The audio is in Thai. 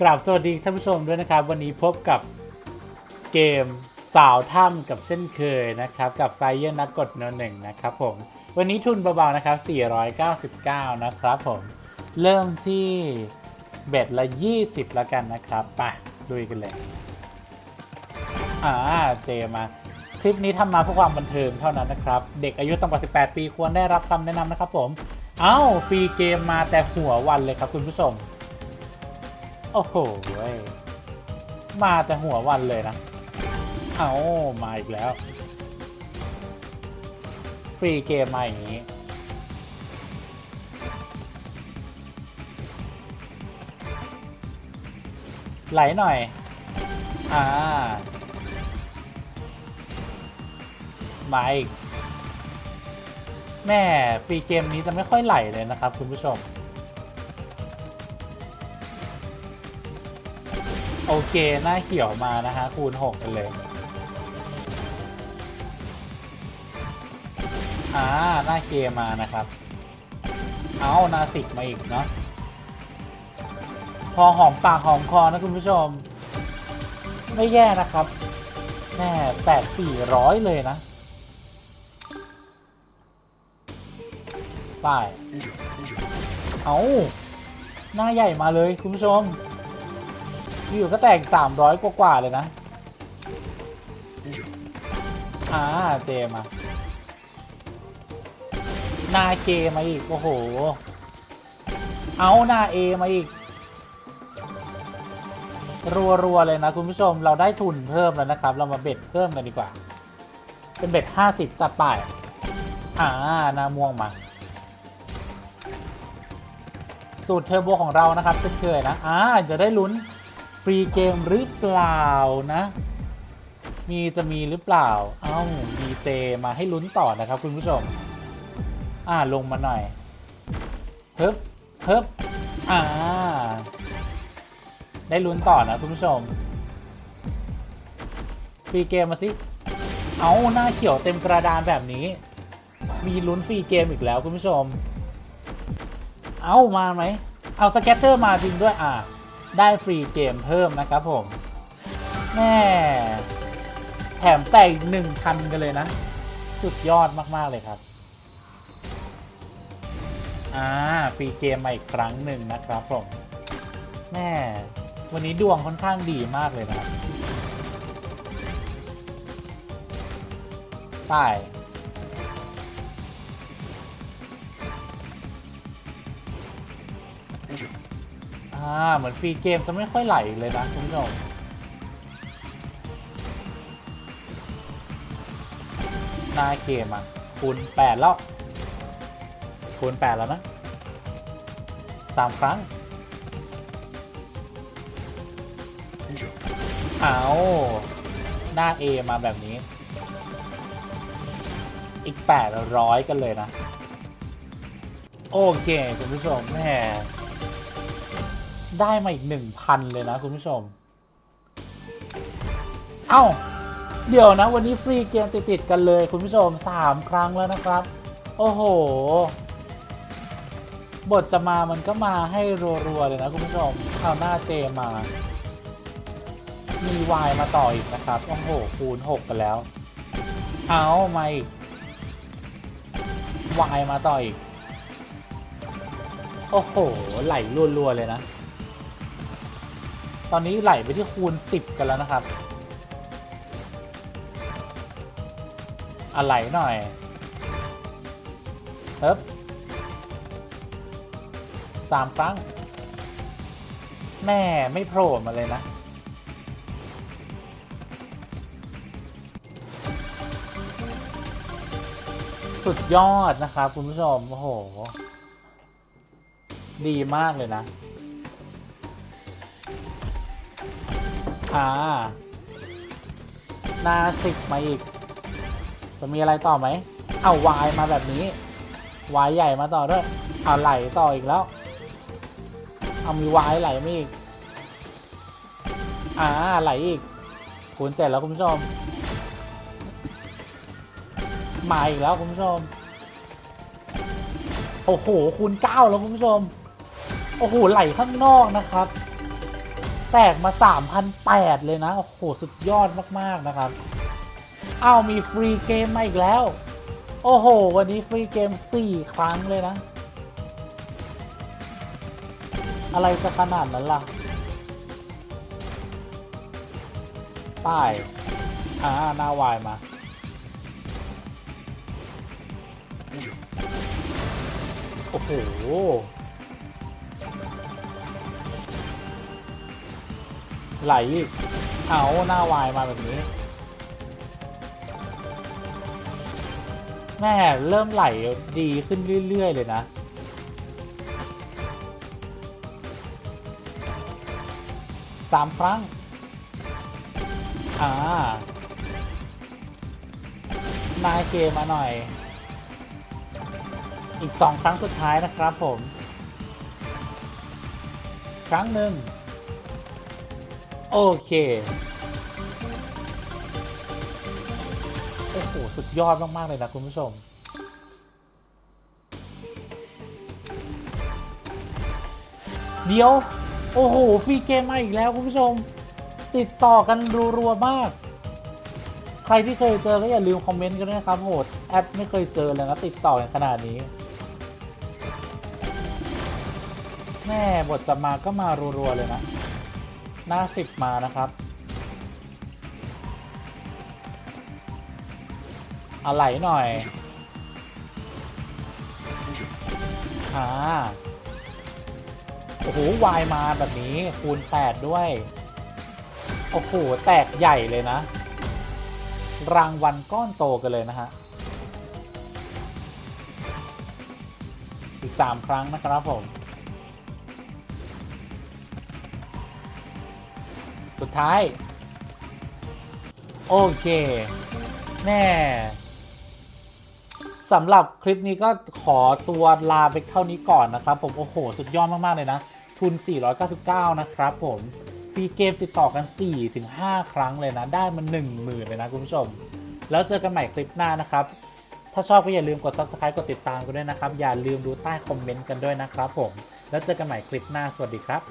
กราบสวัสดีท่านผู้ชมด้วยนะครับ วันนี้พบกับเกมสาวถ้ำกับเช่นเคยนะครับ กับไฟเยอร์นักกดโนหนึ่งนะครับผมวันนี้ทุนเบาๆนะครับ 499 นะครับผม เริ่มที่เบ็ดละ 20 แล้วกันนะครับไปลุยกันเลย อ่าเจมา คลิปนี้ทำมาเพื่อความบันเทิงเท่านั้นนะครับ เด็กอายุต่ำกว่า 18 ปีควรได้รับคำแนะนำนะครับผม เอ้าฟรีเกมมาแต่หัววันเลยครับคุณผู้ชม โอ้โหเว้ยมาแต่หัววันเลยนะ เอามาอีกแล้ว ฟรีเกมมาอย่างนี้ ไหลหน่อย อ่า มาอีก แม่ฟรีเกมนี้จะไม่ค่อยไหลเลยนะครับคุณผู้ชม โอเคหน้าเขียวมานะฮะคูณ6กันเลยอ่าหน้าเกมมานะครับ เอานาสิกมาอีกเนาะพอหอมปากหอมคอนะคุณผู้ชม ไม่แย่นะครับแม่แปดสี่ร้อยเลยนะไป้เอาหน้าใหญ่มาเลยคุณผู้ชม อยู่ก็แตกสามร้อยกว่าๆเลยนะ อ่า เจมาหน้าเกมาอีก โอ้โห เอาหน้าเอมาอีก รัว ๆ เลยนะ คุณผู้ชมเราได้ทุนเพิ่มแล้วนะครับ เรามาเบ็ดเพิ่มกันดีกว่า เป็นเบ็ดห้าสิบตัดไปอ่าหน้าม่วงมาสูตรเทอร์โบของเรานะครับเช่นเคยนะ อ่า จะได้ลุ้น ฟรีเกมหรือเปล่านะ มีจะมีหรือเปล่า เอ้ามีเตมาให้ลุ้นต่อนะครับคุณผู้ชม อ่าลงมาหน่อยเฮิบเฮิบอ่า ได้ลุ้นต่อนะคุณผู้ชม ฟรีเกมมาสิ เอาหน้าเขียวเต็มกระดานแบบนี้ มีลุ้นฟรีเกมอีกแล้วคุณผู้ชม เอามาไหม เอาสเก็ตเตอร์มาจริงด้วยอ่า ได้ฟรีเกมเพิ่มนะครับผมแม่แถมแต่อีกหนึ่งพันกันเลยนะ สุดยอดมาก ๆ เลยครับ อ่าฟรีเกมมาอีกครั้งหนึ่งนะครับผมแม่วันนี้ดวงค่อนข้างดีมากเลยนะครับป้ เหมือนฟรีเกมจะไม่ค่อยไหลเลยนะคุณผู้ชมหน้าเกมอะคูณแปดแล้วคูณแปดแล้วนะสามครั้งเอาหน้า A มาแบบนี้ อีก 800 กันเลยนะ โอเค คุณผู้ชมแหม ได้มาอีก1,000เลยนะคุณผู้ชม เอ้า เดี๋ยวนะ วันนี้ฟรีเกมติดๆกันเลยคุณผู้ชม3ครั้งแล้วนะครับ โอ้โห บทจะมามันก็มาให้รัวๆเลยนะคุณผู้ชมเอาวหน้าเจมา มีวายมาต่ออีกนะครับ โอ้โห คูณ6กันแล้ว เอามาอีกวายมาต่ออีก โอ้โห ไหลรัวๆเลยนะ ตอนนี้ไหลไปที่คูณ 10 กันแล้วนะครับ อะไรหน่อยเฮ้บสามครั้ง แม่ไม่โผล่มาเลยนะ สุดยอดนะครับคุณผู้ชม โอ้โห ดีมากเลยนะ อ่านาสิบมาอีก จะมีอะไรต่อไหม เอาวายมาแบบนี้ วายใหญ่มาต่อด้วยเอาไหลต่ออีกแล้ว เอามีวายไหลมาอีก อ่าไหลอีกคูณเจ็ดแล้วคุณผู้ชม มาอีกแล้วคุณผู้ชม โอ้โหคูณเก้าแล้วคุณผู้ชม โอ้โหไหลข้างนอกนะครับ แตกมา 3,008เลยนะ โอ้โห สุดยอดมากๆนะครับ เอามีฟรีเกมมาอีกแล้ว โอ้โห วันนี้ฟรีเกม 4 ครั้งเลยนะ อะไรจะขนาดนั้นล่ะ ป้ายอ่าหน้าวายมาโอ้โห ไหลอีกเอาหน้าวายมาแบบนี้ แม่เริ่มไหลดีขึ้นเรื่อย ๆ เลยนะ สามครั้ง อ่า นายเคมาหน่อย อีกสองครั้งสุดท้ายนะครับผม ครั้งหนึ่ง โอเค โอ้โห สุดยอดมาก ๆ เลยนะ คุณผู้ชม เดี๋ยว โอ้โห ฟรีเกมมาอีกแล้ว คุณผู้ชม ติดต่อกันรัว ๆ มาก ใครที่เคยเจอก็อย่าลืมคอมเมนต์กันด้วยนะครับโหดแอดไม่เคยเจอเลยนะติดต่อกันขนาดนี้แม่บทจะมาก็มารัว ๆ เลยนะ หน้าสิบมานะครับ อะไรหน่อยอ่าโอ้โหวายมาแบบนี้คูณ8ด้วย โอ้โห แตกใหญ่เลยนะ รางวัลก้อนโตกันเลยนะฮะ อีก3ครั้งนะครับผม สุดท้าย โอเค แน่สำหรับคลิปนี้ก็ขอตัวลาไปเท่านี้ก่อนนะครับ ผม โอ้โห สุดยอดมาก ๆ เลยนะ ทุน 499 นะครับผมฟรีเกมติดต่อกัน 4-5 ครั้งเลยนะ ได้มา10,000 เลยนะ คุณผู้ชม แล้วเจอกันใหม่คลิปหน้านะครับ ถ้าชอบก็อย่าลืมกด subscribe กดติดตามกันด้วยนะครับ อย่าลืมดูใต้คอมเมนต์กันด้วยนะครับผม แล้วเจอกันใหม่คลิปหน้า สวัสดีครับ